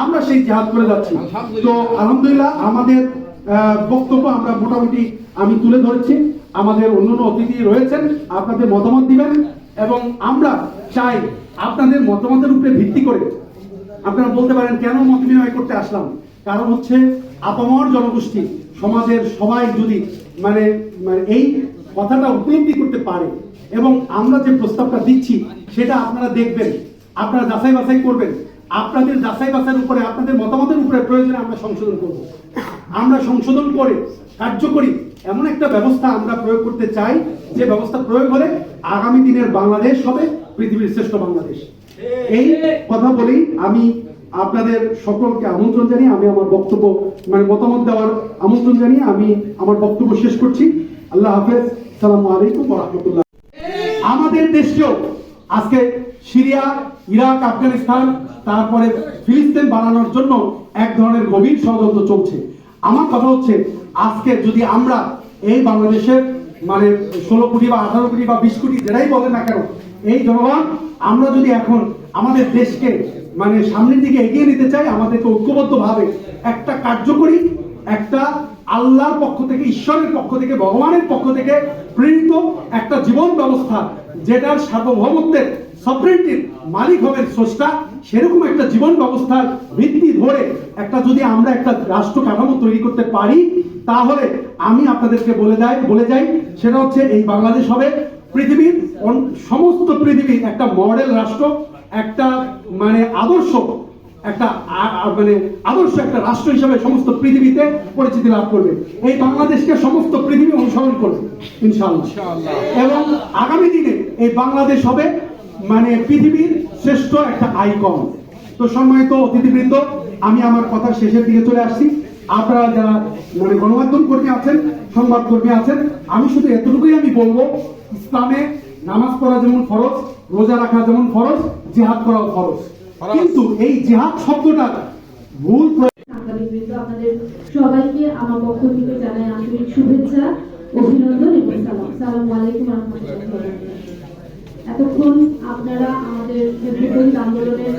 আমরা সেই জিহাদ করে যাচ্ছি। তো আলহামদুলিল্লাহ আমাদের বক্তব্য আমরা মোটামুটি আমি তুলে ধরেছি। আমাদের অন্যান্য অতিথি রয়েছেন আপনাদের মতামত দিবেন এবং আমরা চাই আপনাদের মতামতের উপরে ভিত্তি করে আপনারা বলতে পারেন কেন মত বিনিময় করতে আসলাম? কারণ হচ্ছে আপামর জনগোষ্ঠী সমাজের সবাই যদি মানে মানে এই কথাটা উপলব্ধি করতে পারে এবং আমরা যে প্রস্তাবটা দিচ্ছি সেটা আপনারা দেখবেন আপনারা যাচাই বাছাই করবেন। আপনাদের যাচাই বাছাইয়ের উপরে, আপনাদের মতামতের উপরে প্রয়োজনে আমরা সংশোধন করব। আমরা সংশোধন করে কার্যকরী এমন একটা ব্যবস্থা আমরা প্রয়োগ করতে চাই, যে ব্যবস্থা প্রয়োগ হলে আগামী দিনের বাংলাদেশ হবে পৃথিবীর শ্রেষ্ঠ বাংলাদেশ। এই কথা বলেই আমি আপনাদের সকলকে আমন্ত্রণ জানিয়ে আমি আমার বক্তব্য মানে মতামত দেওয়ার আমন্ত্রণ জানিয়ে আমি আমার বক্তব্য শেষ করছি। আল্লাহ হাফেজ। সালামু আলাইকুম রহমতুল্লাহ। আমাদের দেশকেও আজকে সিরিয়া, ইরাক, আফগানিস্তান, তারপরে ফিলিস্তিন বানানোর জন্য এক ধরনের গভীর ষড়যন্ত্র চলছে। আমার কথা হচ্ছে, আজকে যদি আমরা এই বাংলাদেশের মানে ষোলো কোটি বা আঠারো কোটি বা বিশ কোটি যেটাই বলেন না কেন, এই জনগণ, আমরা যদি এখন আমাদের দেশকে মানে সামনের দিকে এগিয়ে নিতে চাই, আমাদেরকে ঐক্যবদ্ধভাবে একটা কার্যকরী, একটা আল্লাহর পক্ষ থেকে, ঈশ্বরের পক্ষ থেকে, ভগবানের পক্ষ থেকে প্রেরিত একটা জীবন ব্যবস্থা, যেটার সার্বভৌমত্বের সফরেন্টির মালিক হবেন স্রষ্টা, সেরকম একটা জীবন ব্যবস্থার ভিত্তি ধরে একটা যদি আমরা একটা রাষ্ট্র কাঠামো তৈরি করতে পারি, তাহলে আমি আপনাদেরকে বলে যাই বলে যাই, সেটা হচ্ছে এই বাংলাদেশ হবে পৃথিবীর সমস্ত পৃথিবীর একটা মডেল রাষ্ট্র, একটা মানে আদর্শ একটা মানে আদর্শ একটা রাষ্ট্র হিসেবে সমস্ত পৃথিবীতে পরিচিতি লাভ করবে। এই বাংলাদেশকে সমস্ত পৃথিবী অনুসরণ করবে ইনশাআল্লাহ। এবং আগামী দিনে এই বাংলাদেশ হবে মানে পৃথিবীর শ্রেষ্ঠ একটা আইকন। তো সম্মানিত অতিথিবৃন্দ আমি আমার কথা শেষের দিকে চলে আসছি। আপনারা যারা মানে গণমাধ্যম কর্মী আছেন সংবাদ কর্মী আছেন আমি শুধু এতটুকুই আমি বলব ইসলামে নামাজ পড়া যেমন ফরজ রোজা রাখা যেমন ফরজ জিহাদ করাও ফরজ। কিন্তু এই জিহাদ শব্দটা ভুল আপনাদের সবাইকে আমার পক্ষ থেকে জানাই আন্তরিক শুভেচ্ছা অভিনন্দন এবং সালাম। সালাম আলাইকুম এতক্ষণ আপনারা আমাদের বিপরীত আন্দোলনের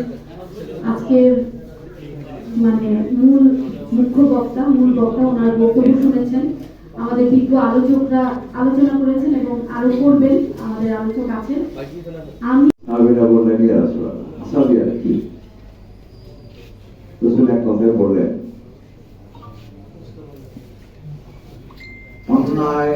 আজকের মানে মূল মুখ্য বক্তা মূল বক্তা ওনার বক্তব্য শুনেছেন। আমাদের বিজ্ঞ আলোচকরা আলোচনা করেছেন এবং আরও করবেন। আমাদের আলোচক আছেন। আমি আমাদের বললেন। মন্ত্রণালয়